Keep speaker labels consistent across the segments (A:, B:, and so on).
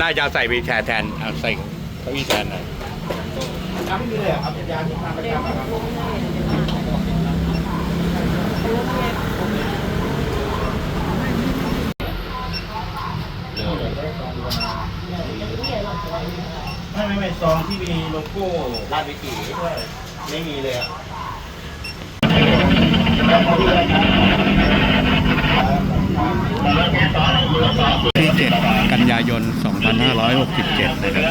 A: น่าจะเอาใส่วีแชร์แทนเอาใส่เก้าอี้แทนหน่อย
B: น้ำไม่มีเลยเอาเป็นยาที่ทานประจำครับไม่ไม่ไม่ซองที่มีโลโก้ลาดวิถีด้วยไม่มีเลยอะ
A: ที่7กันยายน 2567 นะครับ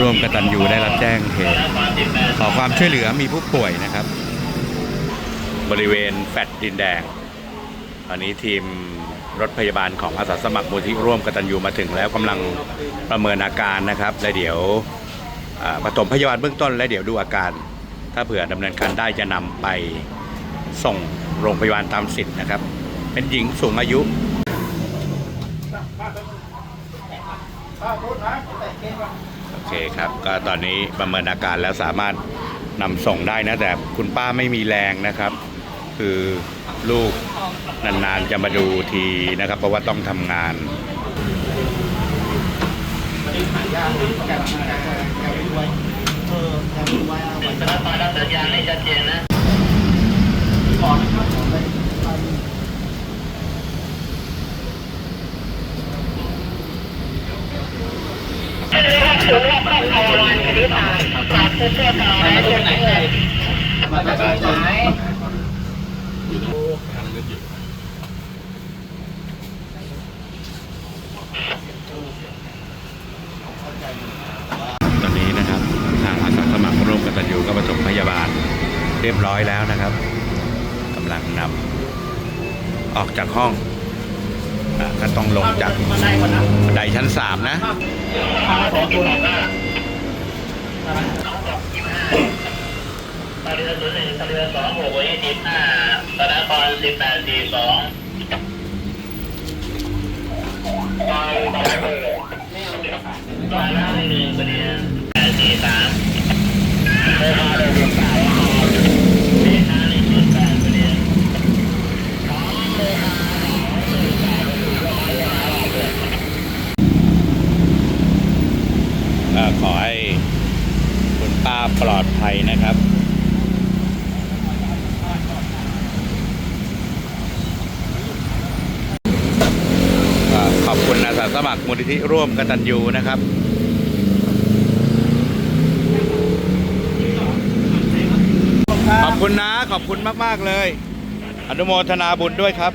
A: ร่วมกตันยูได้รับแจ้งเหตุขอความช่วยเหลือมีผู้ป่วยนะครับ บริเวณแฟดดินแดง ตอนนี้ทีมรถพยาบาลของอาสาสมัครมูลที่ร่วมกตันยูมาถึงแล้วกำลังประเมินอาการนะครับ และเดี๋ยวปฐมพยาบาลเบื้องต้น และเดี๋ยวดูอาการ ถ้าเผื่อดำเนินการได้จะนำไปส่งโรงพยาบาลตามสิทธิ์นะครับ เป็นหญิงสูงอายุ โอเคครับ ก็ตอนนี้ประเมินอาการแล้วสามารถนำส่งได้นะ แต่คุณป้าไม่มีแรงนะครับ คือลูกนานๆจะมาดูทีนะครับ เพราะว่าต้องทำงาน
B: มาจากไหน
A: ตอนนี้นะครับทางอาสาสมัครร่วมกตัญญูก็ประถมพยาบาลเรียบร้อยแล้วนะครับกำลังนำออกจากห้อง อะก็ต้องลงจากบันไดชั้นสามนะ
C: ตอนเรือศูนย์หนึ่งตอนเรือสองหกยี่สิบห้าตอนนครสิบแปดสี่สองตอนตอนเรือตอนนั้นหนึ่งประเด็นแปดสี่สามโมฮาเลยสิบแปดเลขาหนึ่งศูนย์แปดประเด็น
A: เอ่อ ขอให้คุณป้าปลอดภัยนะครับขอบคุณอาสาสมัครมูลนิธิร่วมกตัญญูนะครับขอบคุณนะ ขอบคุณมาก ๆ เลย อนุโมทนาบุญด้วยครับ